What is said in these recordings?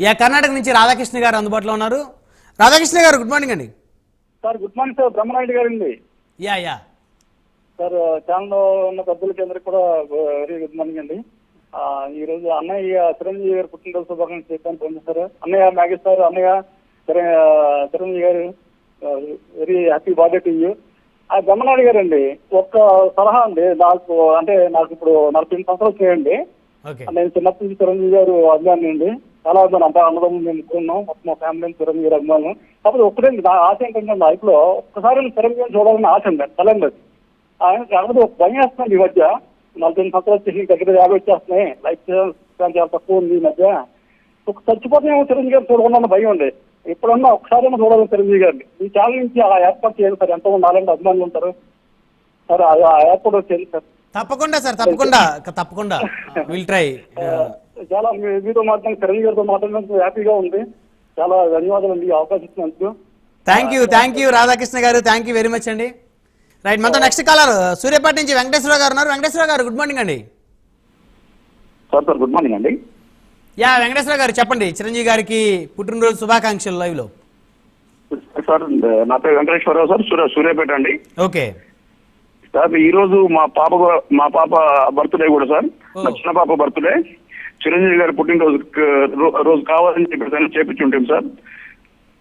Yeah Karnataka నుంచి రాధాకృష్ణ గారు అందుబాటులో ఉన్నారు? రాధాకృష్ణ గారు గుడ్ మార్నింగ్ అండి. Sir good morning sir. Brahmanaidu గారండి. Yeah yeah. సార్ ఛానల్లో ఉన్న పెద్దలకి అందరికి కూడా వెరీ గుడ్ మార్నింగ్ అండి. ఈ రోజు అన్నయ్య చిరంజీవి గారు పుట్టినరోజు శుభాకాంక్షలు చెప్పాను. పొంది సార్. అన్నయ్య నాగేష్ సార్ అన్నయ్య చిర- చిరంజీవి గారు very happy birthday to you ఆ బ్రహ్మనాయుడు గారు అండి ఒక్క సలహా అండి. నాకు అంటే నాకు ఇప్పుడు నలభై ఎనిమిది సంవత్సరాలు ఓకే. నేను చిన్నప్పటి నుంచి చిరంజీవి గారు అభిమాని అండి. చాలా అభిమానం అంతా అన్నదమ్ములు మేము ముగ్గురున్నాం. మొత్తం మా ఫ్యామిలీ చిరంజీవి గారు అభిమానం కాకపోతే ఒక్కటే నా ఆశ ఏంటంటే లైఫ్లో ఒక్కసారి నేను చిరంజీవి గారిని చూడాలని ఆశ అండి తలండి అది. ఆయన కాకపోతే ఒక భయం వేస్తుంది ఈ మధ్య. నలభై సంవత్సరాలు వచ్చేసి దగ్గర యాభై వచ్చేస్తున్నాయి. లైఫ్ చాలా తక్కువ ఉంది ఈ మధ్య. ఒక చచ్చిపోతే చిరంజీవి గారు చూడకుండా భయం ఉంది ఎప్పుడన్నా ఒకసారి చూడాలి చిరంజీవి గారిని ఈ ఛానల్ నుంచి ఆ ఏర్పాటు చేయాలి సార్. ఎంతో నాలుగు అభిమానులు ఉంటారు. సార్ ఆ ఆ ఏర్పాటు చేయండి సార్. తప్పకుండా సార్ తప్పకుండా తప్పకుండా. విల్ ట్రై చాలా మీతో మాట్లాడిన చిరంజీవి గారితో మాట్లాడినందుకు హ్యాపీగా ఉంది. చాలా ధన్యవాదాలు అండి ఈ అవకాశం ఇచ్చినందుకు. Thank you thank you Radhakrishna గారు థ్యాంక్ యూ వెరీ మచ్ అండి. రైట్ మనతో నెక్స్ట్ కాలర్ సూర్యాపేట నుంచి వెంకటేశ్వర గారు ఉన్నారు. వెంకటేశ్వర గారు గుడ్ మార్నింగ్ అండి. సార్ సార్ గుడ్ మార్నింగ్ అండి. యా వెంకటేశ్వర గారు చెప్పండి చిరంజీవి గారికి పుట్టినరోజు శుభాకాంక్షలు లైవ్లో సార్ నా పేరు వెంకటేశ్వరరావు సార్ సూర్య సూర్యాపేట అండి. ఓకే. సార్ ఈ రోజు మా పాప మా పాప బర్త్డే కూడా సార్. మా చిన్న పాప బర్త్డే. చిరంజీవి గారి పుట్టినరోజు రోజు కావాలని చెప్పి చేపించుంటాం సార్.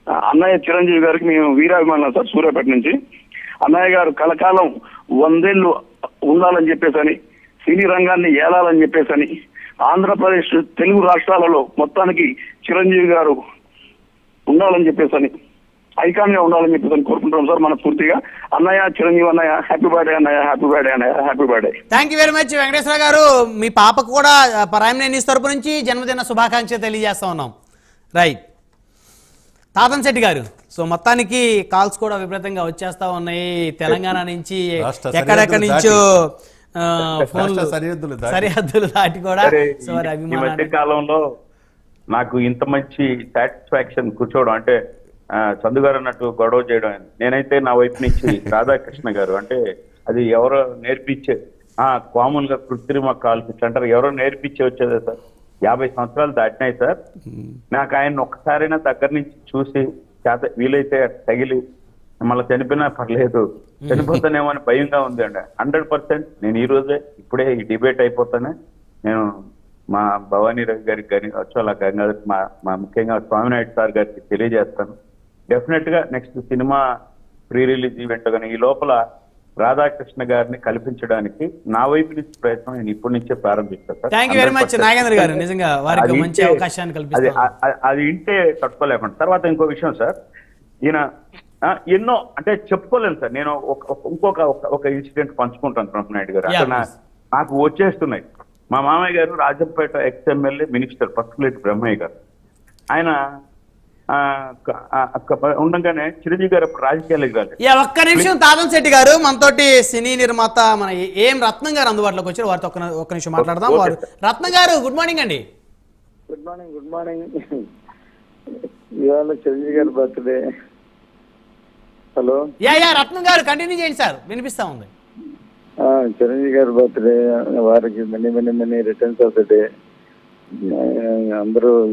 అన్నయ్య చిరంజీవి గారికి మేము వీరాభిమానులు సార్ సూర్యాపేట నుంచి. అన్నయ్య గారు కలకాలం వందేళ్ళు ఉండాలని చెప్పేసని సినీ రంగాన్ని ఏలాలని చెప్పేసని ఆంధ్రప్రదేశ్ తెలుగు రాష్ట్రాలలో మొత్తానికి చిరంజీవి గారు ఉండాలని చెప్పేసని ఐకాన్గా ఉండాలని చెప్పేసి కోరుకుంటున్నాం సార్ మనస్ఫూర్తిగా అన్నయ్య చిరంజీవి అన్నయ్య హ్యాపీ బర్త్డే అన్నయ్య హ్యాపీ బర్త్డే అన్నయ్య happy birthday thank you very much Venkateshwara గారు. మీ పాపకు కూడా ప్రైమ్ న్యూస్ తరపు నుంచి జన్మదిన శుభాకాంక్షలు తెలియజేస్తా ఉన్నాం. రైట్ తాతన్ శెట్టి గారు సో మొత్తానికి కాల్స్ కూడా విపరీతంగా వచ్చేస్తా ఉన్నాయి. తెలంగాణ నుంచి ఎక్కడెక్కడి నుంచో సరిహద్దులు. సరిహద్దులు దాటి కూడా కాలంలో నాకు ఇంత మంచి సాటిస్ఫాక్షన్ కూర్చోవడం అంటే చందు గారు అన్నట్టు గొడవ చేయడం నేనైతే నా వైపు నుంచి రాధాకృష్ణ గారు అంటే అది ఎవరో నేర్పించే ఆ కామన్గా కృత్రిమ కాల్పించి అంటారు ఎవరో నేర్పించే వచ్చేదే సార్. యాభై సంవత్సరాలు దాటినాయి సార్. నాకు ఆయన ఒక్కసారైనా దగ్గర నుంచి చూసి చేత వీలైతే తగిలి మళ్ళీ చనిపోయినా పర్లేదు. చనిపోతానేమో అని భయంగా ఉంది అండి. హండ్రెడ్ పర్సెంట్ నేను ఈ రోజే ఇప్పుడే ఈ డిబేట్ అయిపోతానే నేను మా భవానీ రవి గారికి కానీ వచ్చోలా గంగాధర్ మా మా ముఖ్యంగా స్వామినాయుడు సార్ గారికి తెలియజేస్తాను. డెఫినెట్గా next cinema pre release event కానీ ఈ లోపల రాధాకృష్ణ గారిని కల్పించడానికి నా వైపు నుంచి ప్రయత్నం నేను ఇప్పటి నుంచే ప్రారంభిస్తాను sir. Thank you very much 100%. Nagendra గారు. నిజంగా వారికి అది మంచి ఇంటే- అవకాశాన్ని అది తట్టుకోలేకుండా. తర్వాత ఇంకో విషయం సార్. ఈయన ఎన్నో అంటే చెప్పుకోలేను సార్. నేను ఇంకొక ఒక- ఇన్సిడెంట్ పంచుకుంటాను బ్రహ్మనాయుడు గారు. Yeah, అక్కడ. నాకు వచ్చేస్తున్నాయి. మా మామయ్య గారు Rajampet ex MLA minister Pasupuleti Brahmaiah గారు. ఆయన ఉండగానే చిరంజీవి గారు రాజకీయాలకు రాలేదు. యా ఒక్క నిమిషం తాతం శెట్టి గారు మనతోటి సినీ నిర్మాత మన ఏ- రత్నం గారు అందుబాటులోకి వచ్చారు? వారితో ఒక్క నిమిషం మాట్లాడదాం. వారు రత్నం గారు గుడ్ మార్నింగ్ అండి. Good morning good morning. ఇవాళ చిరంజీవి గారి birthday. Hello? Yeah yeah Ratnam గారు కంటిన్యూ చేయండి సార్. వినిపిస్తా ఉంది. ఆ, చిరంజీవి గారి బర్త్డే వారికి many many many returns of the day అందరూ